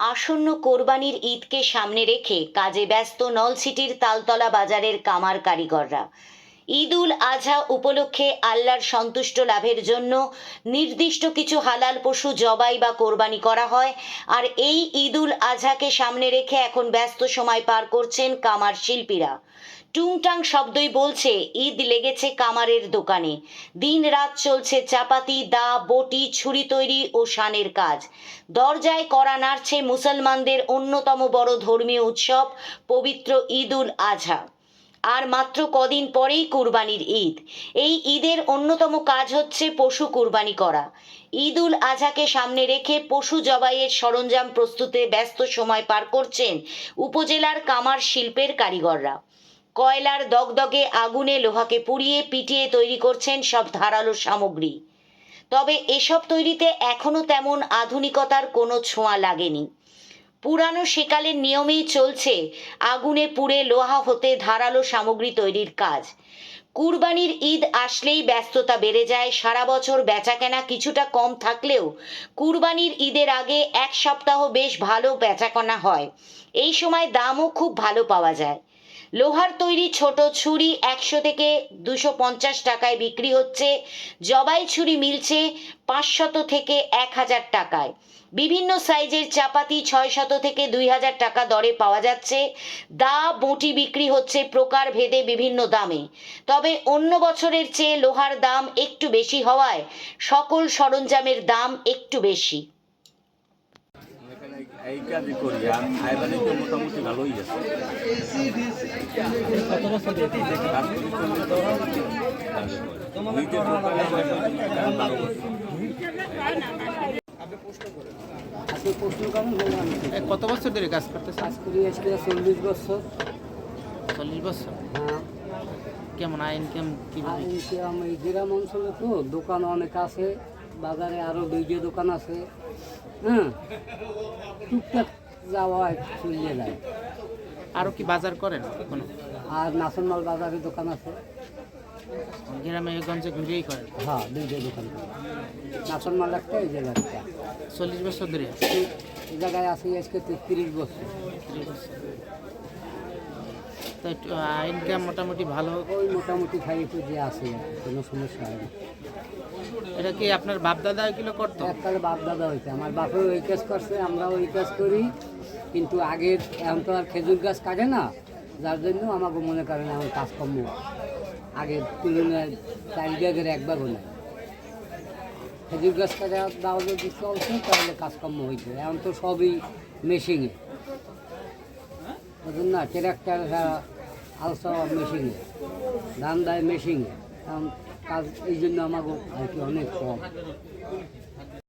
আসন্ন কোরবানির ঈদকে সামনে রেখে কাজে ব্যস্ত নলসিটির তালতলা বাজারের কামার কারিগররা। ঈদ উল আজহা উপলক্ষে আল্লাহর সন্তুষ্ট লাভের জন্য নির্দিষ্ট কিছু হালাল পশু জবাই বা কোরবানি করা হয়। আর এই ঈদ উল আজহাকে সামনে রেখে এখন ব্যস্ত সময় পার করছেন কামার শিল্পীরা। টুংটাং শব্দই বলছে, ঈদ লেগেছে কামারের দোকানে। দিন রাত চলছে চাপাতি, দা, বটি, ছুরি তৈরি ও শানের কাজ। দরজায় করা নাড়ছে মুসলমানদের অন্যতম বড় ধর্মীয় উৎসব, পবিত্র ঈদ উল আজহা আর মাত্র কদিন পরেই কুরবানির ঈদ। এই ঈদের অন্যতম কাজ হচ্ছে পশু কুরবানি করা। ঈদ উল আজহাকে সামনে রেখে পশু জবাইয়ের সরঞ্জাম প্রস্তুতে ব্যস্ত সময় পার করছেন উপজেলার কামার শিল্পের কারিগররা। কয়লার দগদগে আগুনে লোহাকে পুড়িয়ে পিটিয়ে তৈরি করছেন সব ধারালো সামগ্রী। তবে এসব তৈরিতে এখনও তেমন আধুনিকতার কোনো ছোঁয়া লাগেনি। পুরানো সেকালের নিয়মেই চলছে আগুনে পুড়ে লোহা হতে ধারালো সামগ্রী তৈরির কাজ। কুরবানির ঈদ আসলেই ব্যস্ততা বেড়ে যায়, সারা বছর বেচাকেনা কিছুটা কম থাকলেও কুরবানির ঈদের আগে এক সপ্তাহ বেশ ভালো বেচাকেনা হয়। এই সময় দামও খুব ভালো পাওয়া যায়। লোহার তৈরি ছোট ছুরি একশো থেকে দুশো পঞ্চাশ টাকায় বিক্রি হচ্ছে। জবাই ছুরি মিলছে পাঁচশত থেকে এক হাজার টাকায়। বিভিন্ন সাইজের চাপাতি ছয় শত থেকে দুই হাজার টাকা দরে পাওয়া যাচ্ছে। দা বটি বিক্রি হচ্ছে প্রকার ভেদে বিভিন্ন দামে। তবে অন্য বছরের চেয়ে লোহার দাম একটু বেশি হওয়ায় সকল সরঞ্জামের দাম একটু বেশি। এই কাজই করি আর আয় বাণিজ্য মোটামুটি ভালোই আছে। কত বছর ধরে কাজ করি চল্লিশ বছর। নিজের দোকানে আমার বারো বছর। আজকে প্রশ্ন কারণ কত বছর ধরে কাজ করি আজকে চল্লিশ বছর। চল্লিশ বছর? হ্যাঁ। কেমন আইন কেমন আর কীভাবে এদিকে আমি গ্রাম অঞ্চলে তো দোকান অনেক আছে। বাজারে আরও দুইটা দোকান আছে হ্যাঁ টুকটাক যাওয়া চলিয়ে যায়। আরও কি বাজার করেন কোনো? আর নাসনমাল বাজারে দোকান আছে। গ্রামে গঞ্জে ঘুরেই করেন? হ্যাঁ দুইটা দোকান নাসনমাল একটা এই জায়গা একটা। চল্লিশ বছর ধরে এই জায়গায় আছি আজকে ত্রিশ বছর। তো একটু আইনকাম মোটামুটি ভালো। ওই মোটামুটি খাই একটু যে আছে কোনো সমস্যা হয় এটা কি আপনার বাপ দাদা এগুলো করতো? এককালে বাপ দাদা হয়েছে আমার বাপেও ওই কাজ করছে আমরাও ওই কাজ করি। কিন্তু আগের এখন তো আর খেজুর গাছ কাটে না যার জন্য আমাকে মনে করেন এখন কাজকর্ম আগের তুলনায় চার ভাগের এক নেই খেজুর গাছ কাটা দাও যদি চলছে তাহলে কাজকর্ম হয়েছে এখন তো সবই মেশিনে বুঝলেন না ট্রাক্টার আলসা মেশিনে ধান দেয় মেশিনে কাজ এই জন্য আমাকে আর কি অনেক কম।